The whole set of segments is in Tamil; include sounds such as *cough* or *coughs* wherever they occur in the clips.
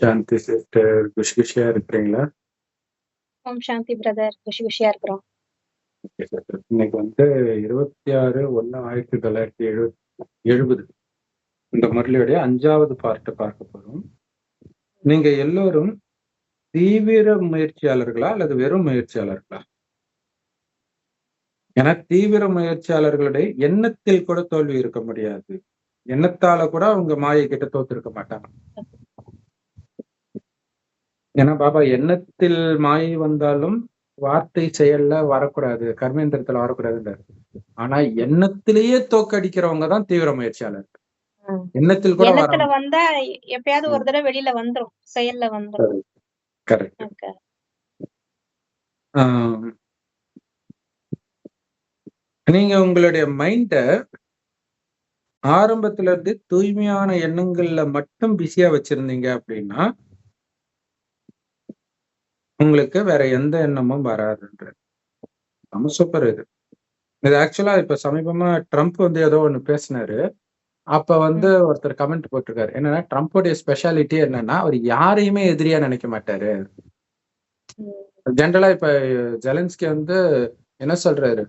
சாந்தி சிஸ்டர் குஷி குஷியா இருக்கிறீங்களா ஓம் சாந்தி பிரதர் குஷி குஷியா இருக்கிறோம் ஓகே சிஸ்டர் இன்னைக்கு வந்து இருபத்தி ஆறு ஒன்று ஆயிரத்தி தொள்ளாயிரத்தி எழுபது எழுபது. இந்த முரளியுடைய அஞ்சாவது பார்ட்டை பார்க்க போறோம். நீங்க எல்லோரும் தீவிர முயற்சியாளர்களா அல்லது வெறும் முயற்சியாளர்களா? ஏன்னா தீவிர முயற்சியாளர்களுடைய எண்ணத்தில் கூட தோல்வி இருக்க முடியாது. எண்ணத்தால கூட அவங்க மாயை கிட்ட தோத்திருக்க மாட்டாங்க. ஏன்னா பாபா எண்ணத்தில் மாயை வந்தாலும் வார்த்தை செயல்ல வரக்கூடாது. கர்மேந்திரத்துல வரக்கூடாதுன்றாரு. ஆனா எண்ணத்திலேயே தோக்கடிக்கிறவங்க தான் தீவிர முயற்சியாளர். எண்ணத்தில் கூட எண்ணத்துல வந்தா எப்பயாவது ஒரு தடவை வெளியில வந்துரும். செயல்ல வந்துரும். கரெக்ட். நீங்க உங்களுடைய மைண்ட ஆரம்பத்துல இருந்து தூய்மையான எண்ணங்கள்ல மட்டும் பிஸியா வச்சிருந்தீங்க அப்படின்னா உங்களுக்கு வேற எந்த எண்ணமும் வராதுன்ற நம்ம சூப்பர் இது. இது ஆக்சுவலா இப்ப சமீபமா ட்ரம்ப் வந்து ஏதோ ஒண்ணு பேசினாரு. அப்ப வந்து ஒருத்தர் கமெண்ட் போட்டிருக்காரு. என்னன்னா ட்ரம்ப்போடைய ஸ்பெஷாலிட்டி என்னன்னா அவர் யாரையுமே எதிரியா நினைக்க மாட்டாரு. ஜென்ரலா இப்ப ஜெலன்ஸ்கி வந்து என்ன சொல்றாரு?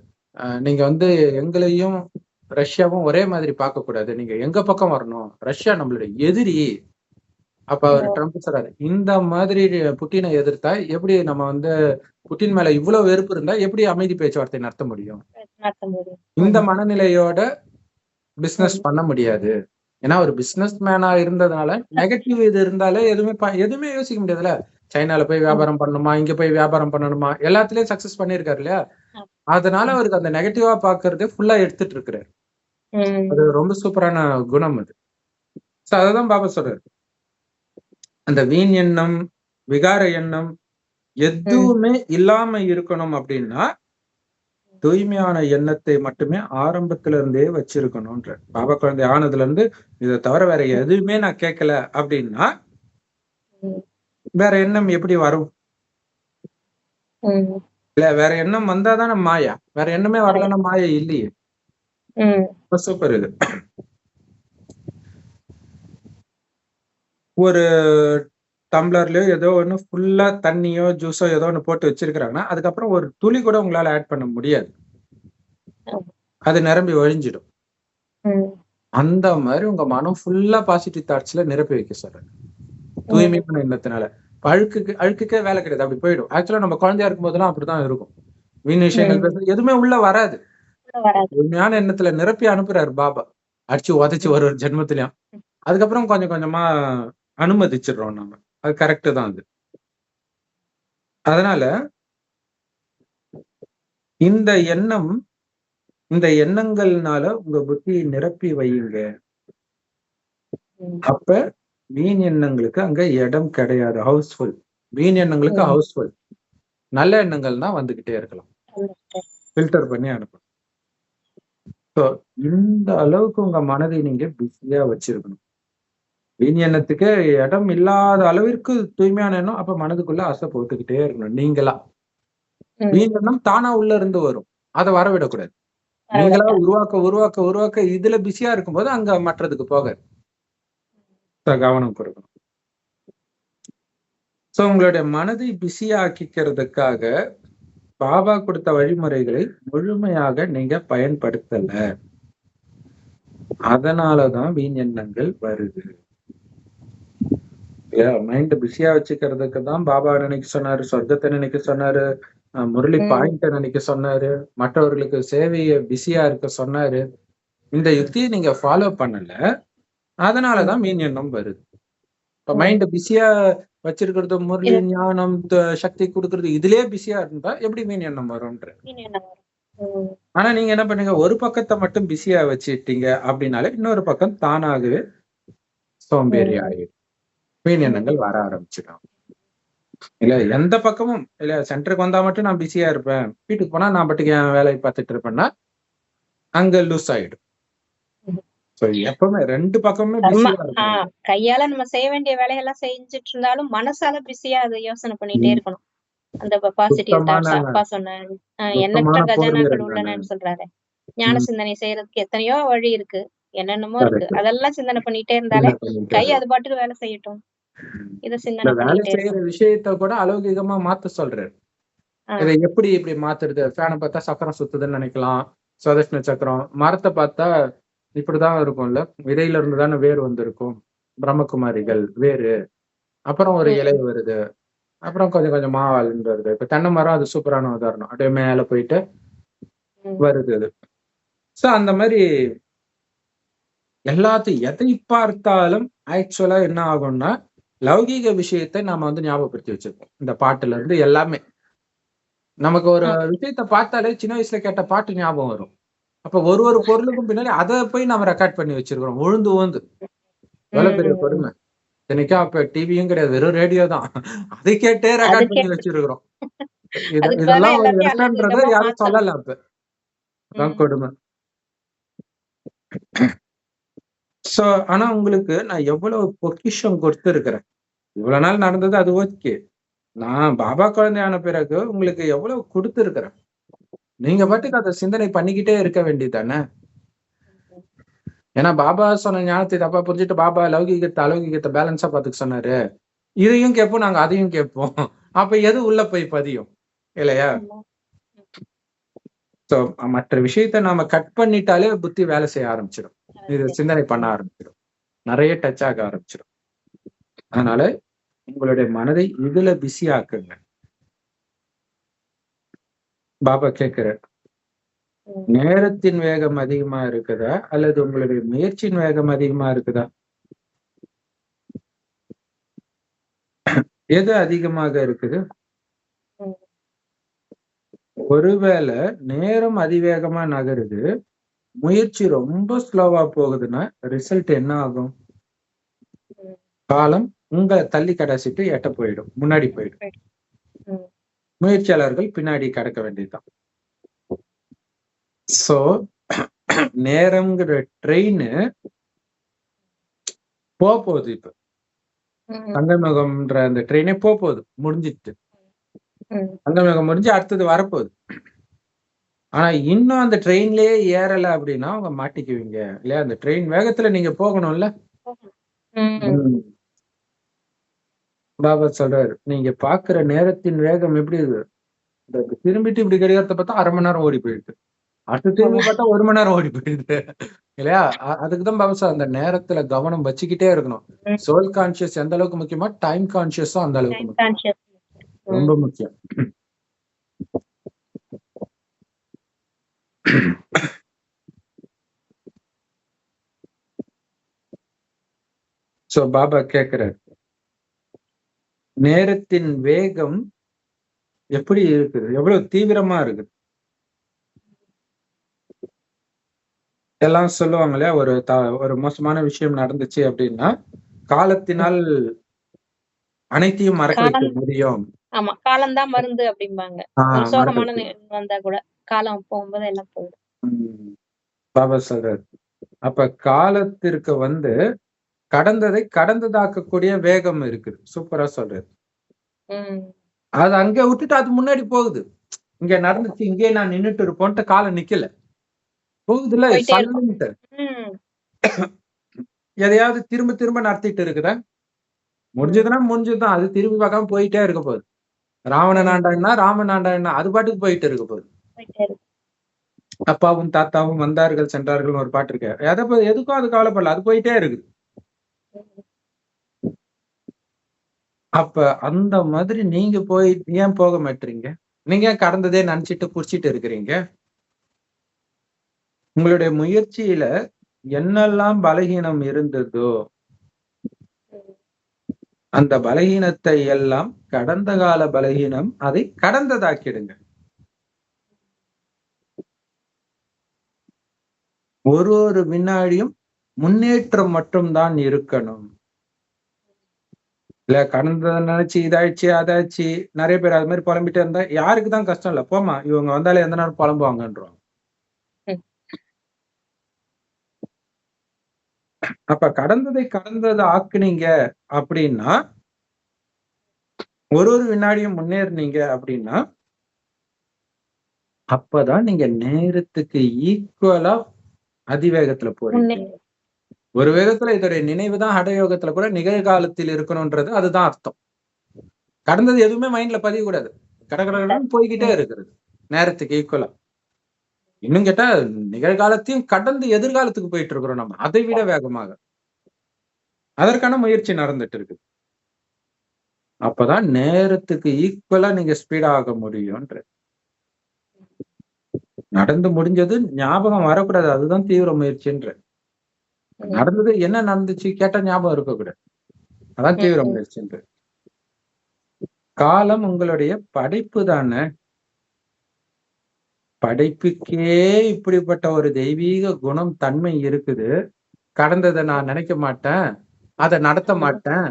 நீங்க வந்து எங்களையும் ரஷ்யாவும் ஒரே மாதிரி பார்க்க கூடாது நீங்க எங்க பக்கம் வரணும்? ரஷ்யா நம்மளுடைய எதிரி. அப்ப அவர். ட்ரம்ப் சொல்றாரு இந்த மாதிரி புட்டினை எதிர்த்தா எப்படி நம்ம வந்து புட்டின் மேல இவ்வளவு வெறுப்பு இருந்தா எப்படி அமைதி பேச்சுவார்த்தை நடத்த முடியும்? இந்த மனநிலையோட பிசினஸ் பண்ண முடியாது. ஏன்னா ஒரு பிசினஸ் மேனா இருந்ததுனால நெகட்டிவ் இது இருந்தாலே எதுவுமே எதுவுமே யோசிக்க முடியாதுல்ல. சைனால போய் வியாபாரம் பண்ணணுமா இங்க போய் வியாபாரம் பண்ணணுமா எல்லாத்துலயும் சக்சஸ் பண்ணிருக்காரு இல்லையா? அதனால அவருக்கு அந்த நெகட்டிவா பாக்குறதே ஃபுல்லா எடுத்துட்டு இருக்கிறாரு. அது ரொம்ப சூப்பரான குணம் அது. அததான் பாபா சொல்றாரு. அந்த வீண் எண்ணம் விகார எண்ணம் எதுவுமே இல்லாம இருக்கணும் அப்படின்னா தூய்மையான எண்ணத்தை மட்டுமே ஆரம்பத்துல இருந்தே வச்சிருக்கணும்ன்ற பாபா குழந்தை ஆனதுல இருந்து இதை தவிர வேற எதுவுமே நான் கேட்கல அப்படின்னா. வேற எண்ணம் எப்படி வரும். இல்ல வேற எண்ணம் வந்தாதானே மாயா. வேற எண்ணமே வரலன்னா மாயா இல்லையே. சூப்பர் இது. ஒரு டம்ளர்லயோ ஏதோ ஒண்ணு ஃபுல்லா தண்ணியோ ஜூஸோ ஏதோ ஒண்ணு போட்டு வச்சிருக்கிறாங்கன்னா அதுக்கப்புறம் ஒரு துளி கூட உங்களால ஆட் பண்ண முடியாது. அது நிரம்பி ஒழிஞ்சிடும். அந்த மாதிரி உங்க மனம் ஃபுல்லா பாசிட்டிவ் தாட்ஸ்ல நிரப்பி வைக்க சொல்றேன். தூய்மையான எண்ணத்தினால. அழுக்குக்கு அழுக்குக்கே வேலை கிடையாது. அப்படி போயிடும். ஆக்சுவலா நம்ம குழந்தையா இருக்கும் போதெல்லாம் அப்படிதான் இருக்கும். வீண் விஷயங்கள். பேசுறது எதுவுமே உள்ள வராது. உள்ள வராது. உண்மையான எண்ணத்துல நிரப்பி அனுப்புறாரு பாபா. அடிச்சு உதைச்சு ஒரு ஒரு ஜென்மத்திலயும். அதுக்கப்புறம் கொஞ்சம் கொஞ்சமா அனுமதிச்சிடுறோம் நம்ம அது கரெக்ட் தான் அது. அதனால இந்த எண்ணம் இந்த எண்ணங்கள்னால உங்க புத்தியை நிரப்பி வையுங்க. அப்ப வீண் எண்ணங்களுக்கு அங்க இடம் கிடையாது. ஹவுஸ்ஃபுல் வீண் எண்ணங்களுக்கு. ஹவுஸ்ஃபுல் நல்ல எண்ணங்கள் தான் வந்துகிட்டே இருக்கலாம். ஃபில்டர் பண்ணி அனுப்பணும். ஸோ இந்த அளவுக்கு உங்க மனதை நீங்க பிஸியா வச்சிருக்கணும். வீண் எண்ணத்துக்கு இடம் இல்லாத அளவிற்கு தூய்மையான எண்ணம். அப்ப மனதுக்குள்ள ஆசை போட்டுக்கிட்டே இருக்கணும். நீங்களா. வீண் எண்ணம் தானா உள்ள இருந்து வரும். அதை வரவிடக்கூடாது நீங்களா உருவாக்க உருவாக்க உருவாக்க இதுல பிஸியா இருக்கும்போது அங்க மற்றதுக்கு போக கவனம் கொடுக்கணும். சோ உங்களுடைய மனதை பிஸியா ஆக்கிக்கிறதுக்காக பாபா கொடுத்த வழிமுறைகளை முழுமையாக நீங்க பயன்படுத்தல. அதனாலதான் வீண் எண்ணங்கள் வருது. மைண்ட் பிஸியா வச்சுக்கிறதுக்கு தான் பாபா நினைக்க சொன்னாரு சொர்க்கத்தை நினைக்க சொன்னாரு முரளி. பாயிண்ட நினைக்க சொன்னாரு மற்றவர்களுக்கு சேவைய பிஸியா இருக்க சொன்னாரு இந்த யுக்தியை நீங்க ஃபாலோ பண்ணல அதனாலதான் மீன் எண்ணம் வருது இப்ப. மைண்ட் பிஸியா வச்சிருக்கிறது முரளி ஞானம் சக்தி கொடுக்கறது இதுலயே பிஸியா இருந்தா எப்படி மீன் எண்ணம் வரும்ன்ற. ஆனா நீங்க என்ன பண்ணுங்க ஒரு பக்கத்தை மட்டும் பிஸியா வச்சுட்டீங்க அப்படின்னாலே இன்னொரு பக்கம் தானாகவே சோம்பேறி. ஆயிடும் மீன் எண்ணங்கள் வர ஆரம்பிச்சிடும். இல்ல எந்த பக்கமும் இல்ல சென்டருக்கு வந்தா மட்டும் நான் பிஸியா இருப்பேன். வீட்டுக்கு போனா நான் பாட்டுக்கு என் வேலையை பார்த்துட்டு இருப்பேன்னா அங்க லூஸ் ஆயிடும். எப்பவுமே ரெண்டு பக்கமுமே கையால நம்ம செய்ய வேண்டிய வேலையெல்லாம் செஞ்சுட்டு இருந்தாலும் மனசால பிஸியா அதை யோசனை பண்ணிட்டே. இருக்கணும். அந்த பாசிட்டிவ் தாட்ஸ் அப்பா சொன்னாரு. எண்ணற்ற கஜானாக்கள் உள்ளனன்னு. சொல்றாரு. ஞான. சிந்தனை செய்யறதுக்கு எத்தனையோ வழி இருக்கு. என்னென்னமோ இருக்கு. அதெல்லாம் சிந்தனை பண்ணிட்டே இருந்தாலே கை? அது பாட்டுக்கு வேலை செய்யட்டும். இத சிந்தனை வேலை செய்யற. விஷயத்த கூட அலௌகிகமா மாத்த சொல்றாரு. இதை எப்படி இப்படி மாத்துறது? ஃபேனை பார்த்தா சக்கரம் சுத்துதுன்னு நினைக்கலாம். சுதர்ஷன சக்கரம். மரத்தை பார்த்தா இப்படிதான் இருக்கும்ல. விதையில இருந்து தானே வேர் வந்திருக்கும். பிரம்மகுமாரிகள் வேறு. அப்புறம் ஒரு. இலை வருது. அப்புறம் கொஞ்சம் கொஞ்சமா வளர்ந்து வருது இப்ப தென்னை மரம் அது சூப்பரான உதாரணம். அப்படியே மேல போயிட்டு. வருது அது. சோ அந்த மாதிரி எல்லாத்தையும் எதை பார்த்தாலும் ஆக்சுவலா என்ன ஆகும்னா லௌகீக விஷயத்தை நாம வந்து ஞாபகப்படுத்தி வச்சிருக்கோம் இந்த பாட்டுல இருந்து எல்லாமே. நமக்கு ஒரு. விஷயத்த பார்த்தாலே சின்ன வயசுல கேட்ட பாட்டு ஞாபகம் வரும். அப்ப ஒரு ஒரு பொருளுக்கும் பின்னாடி அதை போய் நம்ம ரெக்கார்ட் பண்ணி வச்சிருக்கிறோம். உழுந்து உழுந்து. எவ்வளவு பெரிய ம். கொடுமை. இத்தனைக்கும் அப்ப டிவியும் கிடையாது. வெறும் ரேடியோ தான். அதை கேட்டே ரெக்கார்ட் பண்ணி வச்சிருக்கிறோம். இதெல்லாம் ஒரு விஷயன்றத யாரும். சொல்லல அப்ப. கொடுமை. சோ ஆனா உங்களுக்கு நான் எவ்வளவு பொக்கிஷம் கொடுத்திருக்கிறேன்? இவ்வளவு நாள் நடந்தது அது ஓகே. நான் பாபா குழந்தையான பிறகு உங்களுக்கு எவ்வளவு கொடுத்திருக்கிறேன்? நீங்க பாட்டுக்கு அதை சிந்தனை பண்ணிக்கிட்டே இருக்க வேண்டியதானே ஏன்னா பாபா சொன்ன ஞானத்தை தப்பா புரிஞ்சுட்டு பாபா லௌகிகத்தை அலௌகிகத்தை பேலன்ஸா பாத்துக்க சொன்னாரு. இதையும் கேட்போம் நாங்க அதையும் கேட்போம். அப்ப எது உள்ள போய் பதியும்? இல்லையா? சோ மற்ற விஷயத்த நாம கட் பண்ணிட்டாலே புத்தி வேலை செய்ய ஆரம்பிச்சிடும் இது சிந்தனை பண்ண ஆரம்பிச்சிடும் நிறைய டச் ஆக ஆரம்பிச்சிடும் அதனால உங்களுடைய மனதை இதுல பிஸி ஆக்குங்க. பாபா கேக்குறார் ம். நேரத்தின் வேகம் அதிகமா இருக்குதா? அல்லது உங்களுடைய முயற்சியின் வேகம் அதிகமா இருக்குதா? *coughs* எது அதிகமாக இருக்குது. ஒருவேளை நேரம் அதிவேகமா நகருது முயற்சி ரொம்ப ஸ்லோவா போகுதுன்னா ரிசல்ட் என்ன ஆகும். காலம் உங்களை தள்ளி கடைசிட்டு எட்ட போயிடும் முன்னாடி போயிடும். முயற்சியாளர்கள் பின்னாடி கடக்க வேண்டியதுதான் சோ நேரம்ங்கிற ட்ரெயின் போக போகுது இப்ப. தங்கமுகம்ன்ற அந்த ட்ரெயினே போக போகுது முடிஞ்சிட்டு. தங்கமுகம் முடிஞ்சு அடுத்தது வரப்போகுது ஆனா இன்னும் அந்த ட்ரெயின்லயே ஏறல அப்படின்னா அவங்க மாட்டிக்குவீங்க. இல்லையா? அந்த ட்ரெயின் வேகத்துல நீங்க போகணும்ல. பாபா சொல்றாரு நீங்க பாக்குற நேரத்தின் வேகம் எப்படி இருக்கு? திரும்பிட்டு இப்படி கடிகாரத்தை பார்த்தா அரை மணி நேரம் ஓடி போயிடுது. அடுத்து திரும்பி பார்த்தா ஒரு மணி நேரம் ஓடி போயிடுது. இல்லையா? அதுக்குதான் பாபா சார் அந்த நேரத்துல கவனம் வச்சுக்கிட்டே இருக்கணும். சோல் கான்சியஸ் எந்த அளவுக்கு முக்கியமா டைம் கான்சியஸும் அந்த அளவுக்கு. ரொம்ப முக்கியம். சோ பாபா கேக்குறாரு நேரத்தின் வேகம் எப்படி இருக்குது? எவ்வளவு தீவிரமா இருக்குது? எல்லாம் சொல்லுவாங்க இல்லையா? ஒரு த ஒரு மோசமான விஷயம் நடந்துச்சு அப்படின்னா காலத்தினால் அனைத்தையும் மறக்க வைக்க முடியும். ஆமா காலம்தான் மருந்து அப்படிம்பாங்க. சோகமான வந்தா கூட. காலம் போகும்போது எல்லாம் போயிடும்? பாபா சொல்றாரு. அப்ப காலத்திற்கு வந்து கடந்ததை கடந்ததாக்கக்கூடிய வேகம் இருக்குது. சூப்பரா சொல்றாரு. ம். அது அங்க விட்டுட்டு அது முன்னாடி போகுது. இங்க நடந்துச்சு இங்கே நான் நின்னுட்டு இருப்போன்ட்டு காலம் நிக்கல. போகுதுல. எதையாவது திரும்ப திரும்ப நடத்திட்டு இருக்குதா? முடிஞ்சதுன்னா முடிஞ்சதுதான். அது திரும்பி பார்க்காம போயிட்டே இருக்க போகுது. ராவணன் ஆண்டான்னா ராமன் ஆண்டான்னா அது பாட்டுக்கு போயிட்டு இருக்க போகுது. அப்பாவும் தாத்தாவும் வந்தார்கள் சென்றார்கள் ஒரு பாட்டு இருக்கு. எதை எதுக்கும் அது கவலைப்படல அது போயிட்டே இருக்குது. அப்ப அந்த மாதிரி நீங்க போய் ஏன் போக மாட்டீங்க? நீங்க ஏன் கடந்ததே நினைச்சிட்டு புடிச்சிட்டு இருக்கிறீங்க? உங்களுடைய முயற்சியில என்னெல்லாம் பலகீனம் இருந்ததோ அந்த பலகீனத்தை எல்லாம் கடந்த கால பலகீனம் அதை கடந்ததாக்கிடுங்க. ஒரு ஒரு வினாடியும் முன்னேற்றம் மட்டும்தான் இருக்கணும். இல்ல கடந்ததை நினைச்சு இதாயிடுச்சு அதாச்சு நிறைய பேர் அது மாதிரி புலம்பிட்டே இருந்தா யாருக்கு தான் கஷ்டம் இல்ல. போமா இவங்க வந்தாலே எந்த நேரம் புலம்புவாங்கன்றோம். அப்ப கடந்ததை கடந்ததை ஆக்குனீங்க அப்படின்னா ஒரு ஒரு வினாடியும் முன்னேறினீங்க அப்படின்னா அப்பதான் நீங்க நேரத்துக்கு ஈக்குவலா அதிவேகத்துல போறீங்க. ஒரு விதத்துல இதோடைய நினைவுதான் ஹடயோகத்துல கூட நிகழ்காலத்தில் இருக்கணும்ன்றது அதுதான் அர்த்தம். கடந்தது எதுவுமே மைண்ட்ல பதிய கூடாது கடகடன்னு போய்கிட்டே இருக்கிறது. நேரத்துக்கு ஈக்குவலா இன்னும் கேட்டா நிகழ்காலத்தையும் கடந்து எதிர்காலத்துக்கு போயிட்டு இருக்கிறோம் நம்ம. அதை விட வேகமாக. அதற்கான முயற்சி நடந்துட்டு இருக்கு அப்பதான் நேரத்துக்கு ஈக்குவலா நீங்க ஸ்பீட் ஆக முடியும்ன்ற நடந்து முடிஞ்சது ஞாபகம் வரக்கூடாது. அதுதான் தீவிர முயற்சின்ற. நடந்தது என்ன நடந்துச்சு கேட்ட ஞாபகம் இருக்கக்கூடாது. அதான் தீவிர. முயற்சின்ற. காலம் உங்களுடைய படைப்பு தானே? படைப்புக்கே இப்படிப்பட்ட ஒரு தெய்வீக குணம் தன்மை இருக்குது. கடந்ததை நான் நினைக்க மாட்டேன். அதை நடத்த மாட்டேன்.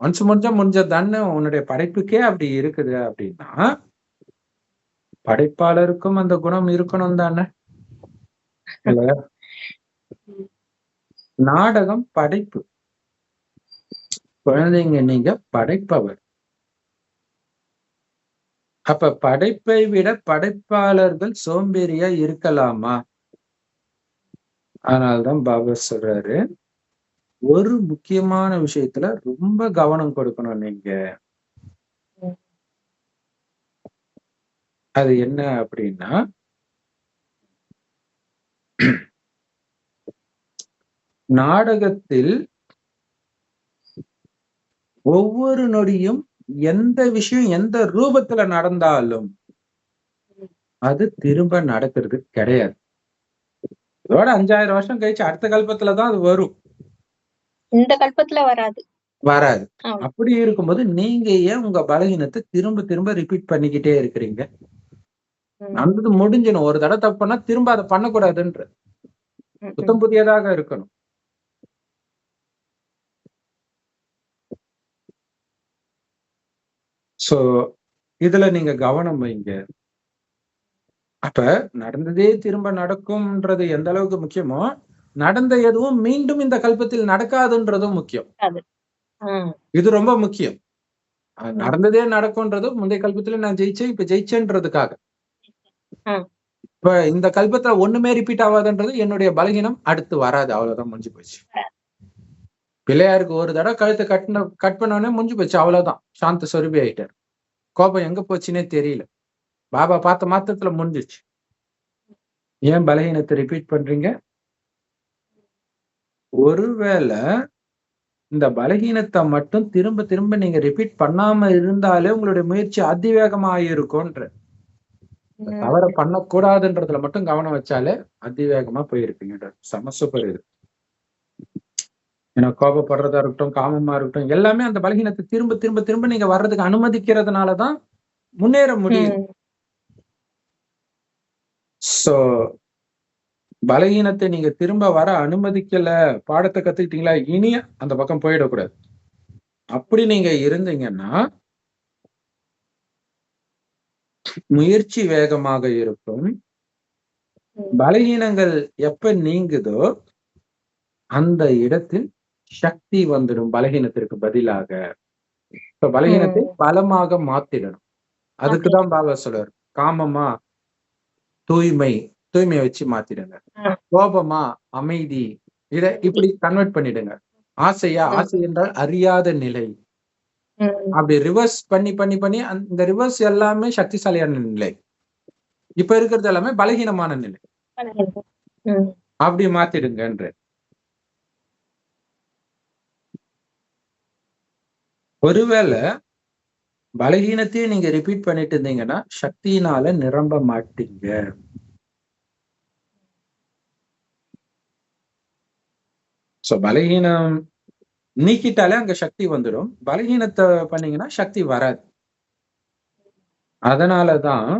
ஒன்ஸ் முடிஞ்சா முடிஞ்சது தானே உன்னுடைய படைப்புக்கே அப்படி இருக்குது அப்படின்னா படைப்பாளருக்கும் அந்த குணம் இருக்கணும் தானே? நாடகம் படைப்பு. குழந்தைங்க நீங்க படைப்பவர். அப்ப படைப்பை விட படைப்பாளர்கள் சோம்பேறியா இருக்கலாமா? அதனால்தான் பாபா சொல்றாரு ஒரு முக்கியமான விஷயத்துல ரொம்ப கவனம் கொடுக்கணும் நீங்க. அது என்ன அப்படின்னா நாடகத்தில் ஒவ்வொரு நொடியும் எந்த விஷயம் எந்த ரூபத்துல நடந்தாலும் அது திரும்ப நடக்கிறது கிடையாது இதோட அஞ்சாயிரம் வருஷம் கழிச்சு அடுத்த கல்பத்துலதான் அது வரும் இந்த கல்பத்துல வராது வராது. அப்படி இருக்கும்போது நீங்க ஏன் உங்க பலகீனத்தை திரும்ப திரும்ப ரிப்பீட் பண்ணிக்கிட்டே இருக்கிறீங்க. நடந்தது முடிஞ்சிடும். ஒரு தடவை தப்பு பண்ணா திரும்ப அதை பண்ணக்கூடாதுன்ற. ம், ம். புத்தம் புதியதாக இருக்கணும். சோ இதுல நீங்க கவனம் வைங்க. அப்ப நடந்ததே திரும்ப நடக்கும்ன்றது எந்த அளவுக்கு முக்கியமோ நடந்த எதுவும் மீண்டும் இந்த கல்பத்தில் நடக்காதுன்றதும் முக்கியம். இது ரொம்ப முக்கியம். நடந்ததே நடக்கும்ன்றது முந்தைய கல்பத்துல நான் ஜெயிச்சேன் இப்ப ஜெயிச்சேன்றதுக்காக. இப்ப இந்த கல்பத்துல ஒண்ணுமே ரிப்பீட் ஆகாதுன்றது என்னுடைய பலகீனம். அடுத்து வராது. அவ்வளவுதான் முடிஞ்சு போச்சு. பிள்ளையாருக்கு ஒரு தடவை கழுத்தை கட்டின கட் பண்ண உடனே முடிஞ்சு போச்சு. அவ்வளவுதான். சாந்த சொருபி ஆயிட்டார். கோபம் எங்க போச்சுன்னே தெரியல. பாபா பார்த்த மாத்திரத்துல முடிஞ்சிச்சு. ஏன் பலகீனத்தை ரிப்பீட் பண்றீங்க? ஒருவேளை இந்த பலகீனத்தை மட்டும் திரும்ப திரும்ப நீங்க ரிப்பீட் பண்ணாம இருந்தாலே உங்களுடைய முயற்சி அதிவேகமா இருக்கும்ன்ற தவற பண்ணக்கூடாதுன்றதுல மட்டும் கவனம் வச்சாலே அதிவேகமா போயிருப்பீங்க. செம சூப்பர் இது. ஏன்னா கோபப்படுறதா இருக்கட்டும் காமமா இருக்கட்டும் எல்லாமே அந்த பலகீனத்தை திரும்ப திரும்ப திரும்ப நீங்க வர்றதுக்கு அனுமதிக்கிறதுனாலதான் முன்னேற முடியும். சோ பலகீனத்தை நீங்க திரும்ப வர அனுமதிக்கல பாடத்தை கத்துக்கிட்டீங்களா இனி அந்த பக்கம் போயிடக்கூடாது. அப்படி நீங்க இருந்தீங்கன்னா முயற்சி வேகமாக இருக்கும். பலகீனங்கள் எப்ப நீங்குதோ அந்த இடத்தில் சக்தி வந்துடும் பலகீனத்திற்கு பதிலாக இப்ப பலகீனத்தை. பலமாக மாத்திடணும் அதுக்குதான் பாபா சொல்றாரு காமமா தூய்மை தூய்மையை வச்சு மாத்திடுங்க. கோபமா அமைதி இத இப்படி கன்வெர்ட் பண்ணிடுங்க ஆசையா. ஆசை என்றால் அறியாத நிலை. அப்படி ரிவர்ஸ் பண்ணி பண்ணி பண்ணி அந்த ரிவர்ஸ் எல்லாமே சக்திசாலியான நிலை. இப்ப இருக்கிறது எல்லாமே பலகீனமான நிலை. அப்படி மாத்திடுங்கன்ற. ஒருவேளை பலகீனத்தையே நீங்க ரிப்பீட் பண்ணிட்டு இருந்தீங்கன்னா சக்தியினால நிரம்ப மாட்டீங்க. சோ பலகீனம் நீக்கிட்டாலே அங்க சக்தி வந்துடும். பலகீனத்தை பண்ணீங்கன்னா சக்தி வராது. அதனாலதான்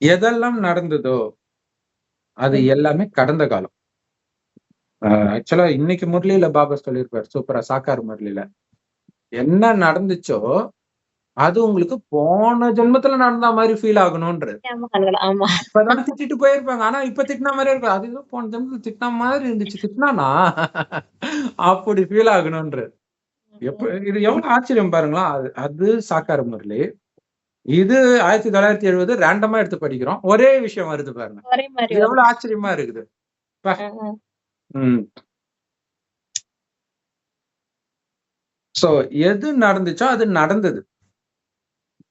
எதெல்லாம் நடந்ததோ அது எல்லாமே கடந்த காலம். ஆக்சுவலா இன்னைக்கு முரளியில பாபா சொல்லியிருப்பார் சூப்பரா சாக்கார் முரளியில. என்ன நடந்துச்சோ அது உங்களுக்கு போன ஜென்மத்துல நடந்த மாதிரி ஃபீல் ஆகணும்ன்றது. இப்பதான் திட்டிட்டு போயிருப்பாங்க. ஆனா இப்ப திட்டின மாதிரி இருக்கும் அது போன ஜென்மத்துல திட்டின மாதிரி இருந்துச்சு. திட்டினானா? அப்படி ஃபீல் ஆகணும்ன்றது. எப்ப இது எவ்வளவு ஆச்சரியம் பாருங்களா அது அது சாக்கார முரளி. இது ஆயிரத்தி தொள்ளாயிரத்தி எழுபது ரேண்டமா எடுத்து படிக்கிறோம். ஒரே விஷயம் வருது பாருங்க. எவ்வளவு ஆச்சரியமா இருக்குது. ம், ம். சோ எது நடந்துச்சோ அது நடந்தது.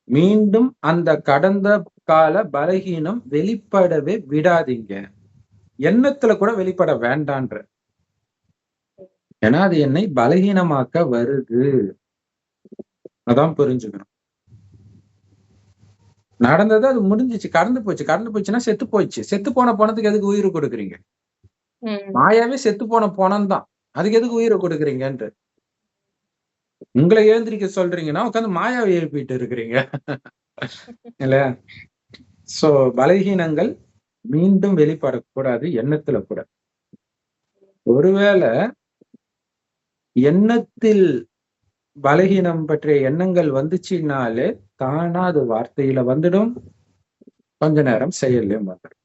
மீண்டும் அந்த கடந்த கால பலகீனம் வெளிப்படவே விடாதீங்க. எண்ணத்துல கூட வெளிப்பட வேண்டான்ற. ஏன்னா அது என்னை பலகீனமாக்க வருது. அதான் புரிஞ்சுக்கணும். நடந்தது அது முடிஞ்சிச்சு கடந்து போச்சு. கடந்து போச்சுன்னா செத்து போயிடுச்சு செத்து போன பணத்துக்கு எதுக்கு உயிர் கொடுக்குறீங்க? மாயாவே செத்து போன பணம் தான் அதுக்கு எதுக்கு உயிரை கொடுக்குறீங்கன்ட்டு. உங்களை ஏந்திரிக்க சொல்றீங்கன்னா உட்காந்து மாயாவை எழுப்பிட்டு இருக்கிறீங்க. இல்ல? சோ பலகீனங்கள் மீண்டும் வெளிப்படக்கூடாது எண்ணத்துல கூட. ஒருவேளை எண்ணத்தில் பலகீனம் பற்றிய எண்ணங்கள் வந்துச்சுனாலே தானா அது வார்த்தையில வந்துடும். கொஞ்ச நேரம் செயல்லையும் வந்துடும்.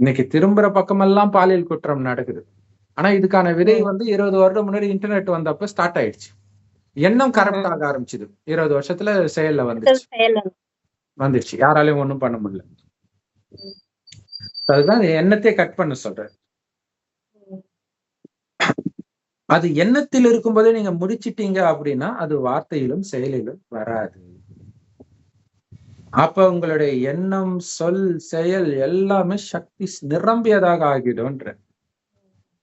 இன்னைக்கு திரும்புற பக்கமெல்லாம் பாலியல் குற்றம் நடக்குது. ஆனா இதுக்கான விதை வந்து இருபது வருடம் முன்னாடி இன்டர்நெட் வந்தப்ப ஸ்டார்ட் ஆயிடுச்சு. எண்ணம் கரெக்ட் ஆக ஆரம்பிச்சுது. இருபது வருஷத்துல செயல்ல அடுத்தது வந்துச்சு. செயல் வந்து. வந்துருச்சு. யாராலையும் ஒண்ணும் பண்ண முடியல. அதுதான் எண்ணத்தை கட் பண்ண சொல்றேன். அது எண்ணத்தில் இருக்கும்போதே நீங்க முடிச்சிட்டீங்க அப்படின்னா அது வார்த்தையிலும் செயலிலும் வராது. அப்ப உங்களுடைய எண்ணம் சொல் செயல் எல்லாமே சக்தி நிரம்பியதாக ஆகிடும்ன்ற.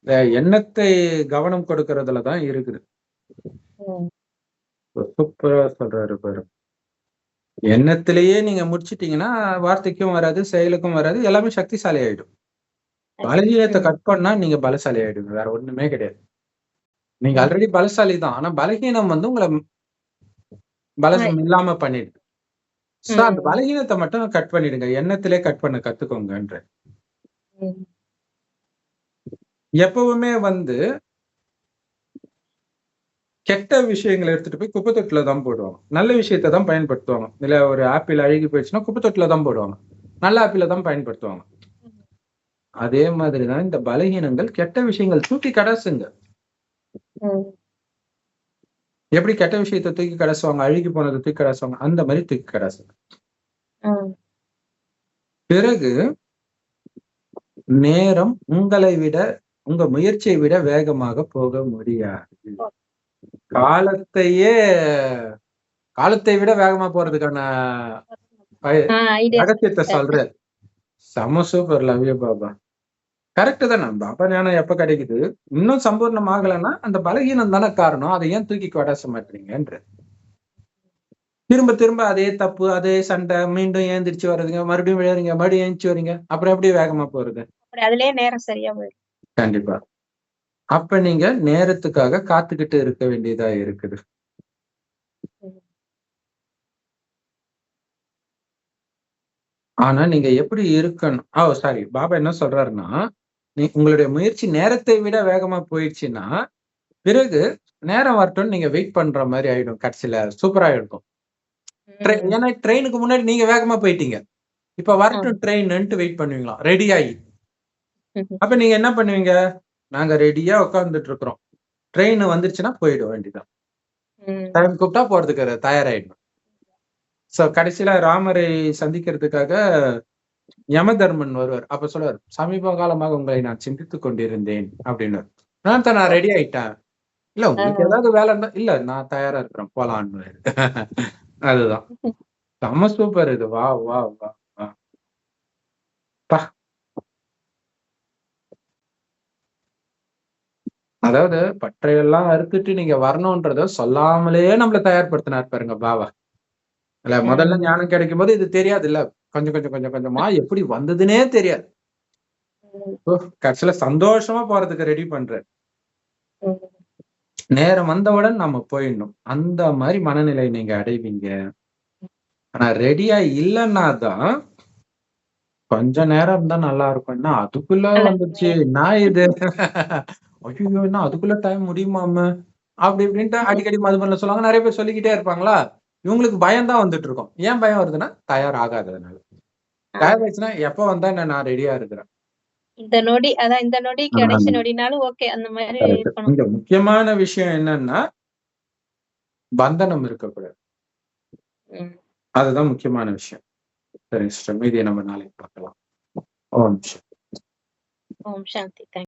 இந்த எண்ணத்தை கவனம் கொடுக்கறதுல தான் இருக்குது. சூப்பரா சொல்றாரு பாரு. எண்ணத்திலேயே நீங்க முடிச்சிட்டீங்கன்னா வார்த்தைக்கும் வராது செயலுக்கும் வராது எல்லாமே சக்திசாலி ஆயிடும். பலகீனத்தை கட் பண்ணா நீங்க பலசாலி ஆயிடுங்க வேற ஒண்ணுமே கிடையாது. நீங்க ஆல்ரெடி பலசாலி தான். ஆனா பலகீனம் வந்து உங்களை பலம் இல்லாம பண்ணிடுது. அந்த. பலகீனத்தை மட்டும் கட் பண்ணிடுங்க. எண்ணத்திலே கட் பண்ண கத்துக்கோங்கன்ற. எப்பவுமே வந்து கெட்ட விஷயங்களை எடுத்துட்டு போய் குப்பை தொட்டில தான் போடுவாங்க. நல்ல விஷயத்தை தான் பயன்படுத்துவாங்க. இல்ல ஒரு ஆப்பிள் அழுகி போயிடுச்சுன்னா குப்பை தொட்டில தான் போடுவாங்க. நல்ல ஆப்பிள தான் பயன்படுத்துவாங்க. அதே மாதிரிதான் இந்த பலகீனங்கள் கெட்ட விஷயங்கள் தூக்கி கடாசுங்க. எப்படி கெட்ட விஷயத்தை தூக்கி கடாசுவாங்க? அழுகி போனதை தூக்கி கடாசுவாங்க? அந்த மாதிரி தூக்கி கடாசுங்க பிறகு நேரம் உங்களை விட உங்க முயற்சியை விட வேகமாக போக முடியாது. காலத்தையே காலத்தை விட வேகமா போறதுக்கான. ரகசியத்தை சொல்ற. செம சூப்பர் லவ்ய பாபா. கரெக்ட் தானே. பாபா ஞானம் எப்ப கிடைக்குது? இன்னும் சம்பூர்ணம் ஆகலைன்னா அந்த பலகீனம் தானே காரணம். அதை ஏன் தூக்கி கொடாச மாட்டீங்கன்ற திரும்ப திரும்ப அதே தப்பு அதே சண்டை மீண்டும் ஏந்திரிச்சு வர்றதுங்க மறுபடியும் விழுறீங்க மறுபடியும் ஏந்திச்சு வரீங்க அப்புறம் எப்படி வேகமா போறது? அதுலயே நேரம் சரியா போயிடும். கண்டிப்பா. அப்ப நீங்க நேரத்துக்காக காத்துக்கிட்டு இருக்க வேண்டியதா இருக்குது. ஆனா நீங்க எப்படி இருக்கணும்? ஓ சாரி பாபா என்ன சொல்றாருன்னா நீ உங்களுடைய முயற்சி நேரத்தை விட வேகமா போயிடுச்சுன்னா பிறகு நேரம் வரட்டும் நீங்க வெயிட் பண்ற மாதிரி ஆயிடும். கடைசியில சூப்பரா இருக்கும். ஏன்னா ட்ரெயினுக்கு முன்னாடி நீங்க வேகமா போயிட்டீங்க. இப்ப வரட்டும் ட்ரெயின்னுட்டு வெயிட் பண்ணுவீங்களா? ரெடி ஆகி. அப்ப நீங்க என்ன பண்ணுவீங்க? நாங்க ரெடியா உட்கார்ந்துட்டு இருக்கிறோம். ட்ரெயின் வந்துருச்சுன்னா போயிட வேண்டியதான் டைம் கூப்பிட்டா போறதுக்கு தயாராயிடணும் சோ கடைசியில ராமரை சந்திக்கிறதுக்காக யமதர்மன் வருவார். அப்ப சொல்லுவார் சமீப காலமாக உங்களை நான் சிந்தித்துக் கொண்டிருந்தேன் அப்படின்னு. நான் தான் நான் ரெடி ஆயிட்டேன் இல்ல உங்களுக்கு ஏதாவது வேலை இருந்தா இல்ல நான் தயாரா இருக்கிறேன் போலான்னு அதுதான். செம்ம சூப்பர் இது. வா வா வா வா. பா. அதாவது பற்றையெல்லாம் அறுத்துட்டு நீங்க வரணும்ன்றத சொல்லாமலே நம்மள தயார்படுத்தினார் பாருங்க பாபா. இல்ல முதல்ல ஞானம் கிடைக்கும் போது இது தெரியாது இல்ல கொஞ்சம் கொஞ்சம் கொஞ்சம் கொஞ்சமா எப்படி வந்ததுன்னே தெரியாது. கடைசியில சந்தோஷமா போறதுக்கு ரெடி பண்ற ம். நேரம் வந்தவுடன் நம்ம போயிடணும். அந்த மாதிரி மனநிலை நீங்க அடைவீங்க. ஆனா ரெடியா இல்லைன்னா தான் கொஞ்ச நேரம் தான் நல்லா இருக்கும்னா அதுக்குள்ள வந்துச்சு நான் இது? *laughs* ஐயோ என்ன அதுக்குள்ள டைம் முடியுமாம அப்படி இப்படின்ட்டு அடிக்கடி மதுமல்ல சொல்லுவாங்க. நிறைய பேர் சொல்லிக்கிட்டே இருப்பாங்களா? இவங்களுக்கு பயம் தான் வந்துட்டு இருக்கும். ஏன் பயம் வருதுன்னா தயார் ஆகாததுனால தயாராச்சுன்னா எப்ப வந்தா என்ன நான் ரெடியா இருக்கிறேன். இந்த நொடி அதான் இந்த நொடி ஆமா. கடைசி நொடினாலும் ஓகே அந்த மாதிரி இங்க முக்கியமான விஷயம் என்னன்னா பந்தனம் இருக்கக்கூடாது. அதுதான் முக்கியமான விஷயம். சரி சிஸ்டர். மீதியை நம்ம நாளைக்கு பார்க்கலாம். ஓம் சாந்தி. ஓம் சாந்தி. தேங்க்யூ